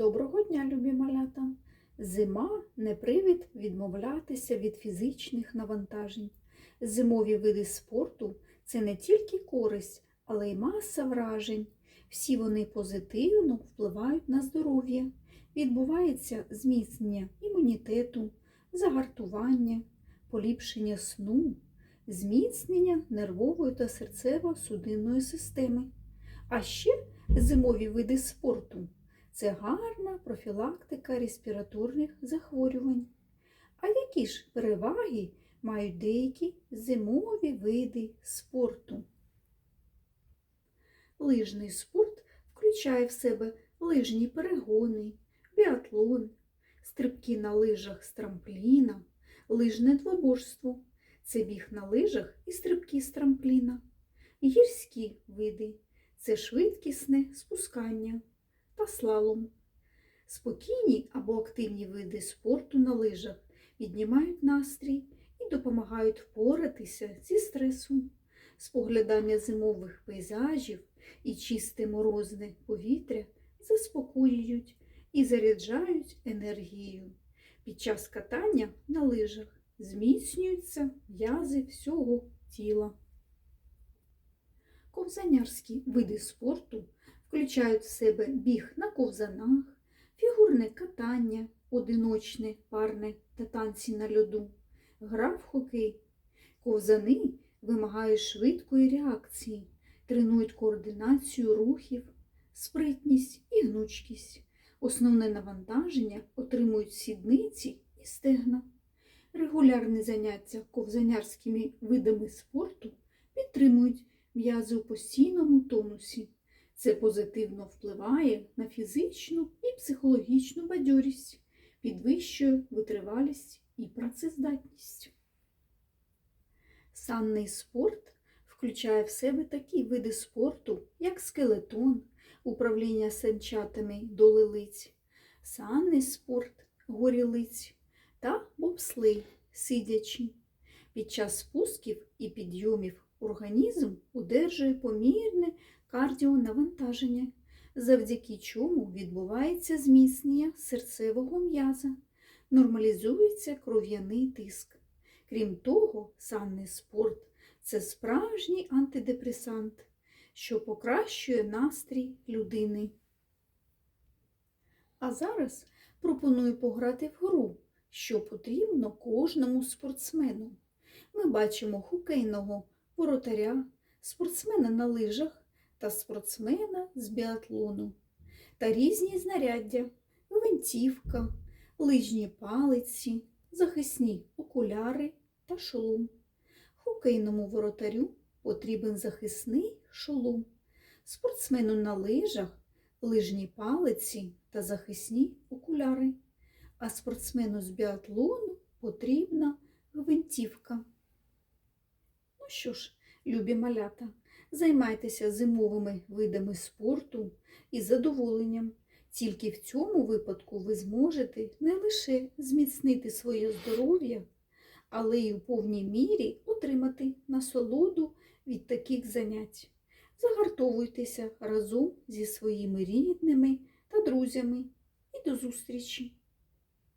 Доброго дня, любі малята! Зима не привід відмовлятися від фізичних навантажень. Зимові види спорту це не тільки користь, але й маса вражень. Всі вони позитивно впливають на здоров'я. Відбувається зміцнення імунітету, загартування, поліпшення сну, зміцнення нервової та серцево-судинної системи. А ще зимові види спорту це гарна профілактика респіраторних захворювань. А які ж переваги мають деякі зимові види спорту? Лижний спорт включає в себе лижні перегони, біатлон, стрибки на лижах з трампліна, лижне двоборство це біг на лижах і стрибки з трампліна, гірські види це швидкісне спускання та слалом. Спокійні або активні види спорту на лижах піднімають настрій і допомагають впоратися зі стресом. Споглядання зимових пейзажів і чисте морозне повітря заспокоюють і заряджають енергією. Під час катання на лижах зміцнюються м'язи всього тіла. Ковзанярські види спорту включають в себе біг на ковзанах, фігурне катання, одиночне, парне та танці на льоду, гра в хокей. Ковзани вимагають швидкої реакції, тренують координацію рухів, спритність і гнучкість. Основне навантаження отримують сідниці і стегна. Регулярні заняття ковзанярськими видами спорту підтримують м'язи у постійному тонусі. Це позитивно впливає на фізичну і психологічну бадьорість, підвищує витривалість і працездатність. Санний спорт включає в себе такі види спорту, як скелетон, управління санчатами до лилиць, санний спорт горілиць та бобслей сидячи. Під час спусків і підйомів організм удержує помірне кардіонавантаження, завдяки чому відбувається зміцнення серцевого м'яза, нормалізується кров'яний тиск. Крім того, санний спорт це справжній антидепресант, що покращує настрій людини. А зараз пропоную пограти в гру, що потрібно кожному спортсмену. Ми бачимо хокейного воротаря, спортсмена на лижах та спортсмена з біатлону та різні знаряддя, гвинтівка, лижні палиці, захисні окуляри та шолом. Хокейному воротарю потрібен захисний шолом, спортсмену на лижах лижні палиці та захисні окуляри, а спортсмену з біатлону потрібна гвинтівка. Ну що ж, любі малята, займайтеся зимовими видами спорту із задоволенням. Тільки в цьому випадку ви зможете не лише зміцнити своє здоров'я, але й у повній мірі отримати насолоду від таких занять. Загартовуйтеся разом зі своїми рідними та друзями і до зустрічі!